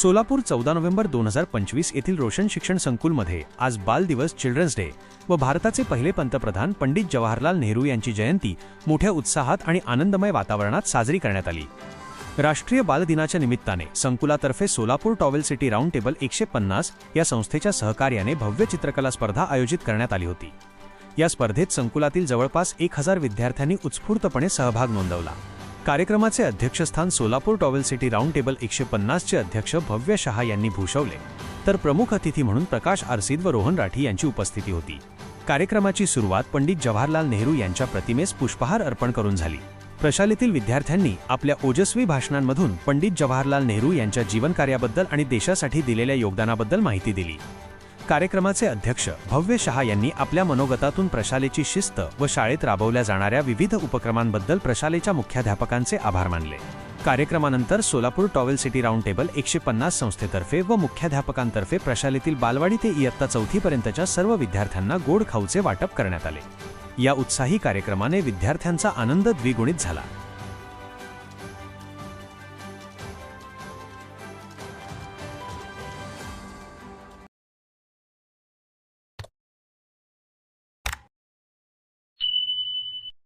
सोलापूर चौदा नोव्हेंबर दोन हजार पंचवीस येथील रोशन शिक्षण संकुलमध्ये आज बाल दिवस चिल्ड्रन्स डे व भारताचे पहिले पंतप्रधान पंडित जवाहरलाल नेहरू यांची जयंती मोठ्या उत्साहात आणि आनंदमय वातावरणात साजरी करण्यात आली. राष्ट्रीय बाल दिनाच्या निमित्ताने संकुलातर्फे Solapur towel city round table एकशे पन्नास या संस्थेच्या सहकार्याने भव्य चित्रकला स्पर्धा आयोजित करण्यात आली होती. या स्पर्धेत संकुलातील जवळपास एक हजार विद्यार्थ्यांनी उत्स्फूर्तपणे सहभाग नोंदवला. कार्यक्रमाचे अध्यक्षस्थान Solapur towel city round table एकशे पन्नासचे अध्यक्ष भव्य शहा यांनी भूषवले. तर प्रमुख अतिथी म्हणून प्रकाश आरसीद व रोहन राठी यांची उपस्थिती होती. कार्यक्रमाची सुरुवात पंडित जवाहरलाल नेहरू यांच्या प्रतिमेस पुष्पहार अर्पण करून झाली. प्रशालेतील विद्यार्थ्यांनी आपल्या ओजस्वी भाषणांमधून पंडित जवाहरलाल नेहरू यांच्या जीवनकार्याबद्दल आणि देशासाठी दिलेल्या योगदानाबद्दल माहिती दिली. कार्यक्रमाचे अध्यक्ष भव्य शहा यांनी आपल्या मनोगतातून प्रशालेची शिस्त व शाळेत राबवल्या जाणाऱ्या विविध उपक्रमांबद्दल प्रशालेच्या मुख्याध्यापकांचे आभार मानले. कार्यक्रमानंतर Solapur towel city round table एकशे पन्नास संस्थेतर्फे व मुख्याध्यापकांतर्फे प्रशालेतील बालवाडी ते इयत्ता चौथीपर्यंतच्या सर्व विद्यार्थ्यांना गोड खाऊचे वाटप करण्यात आले. या उत्साही कार्यक्रमाने विद्यार्थ्यांचा आनंद द्विगुणित झाला.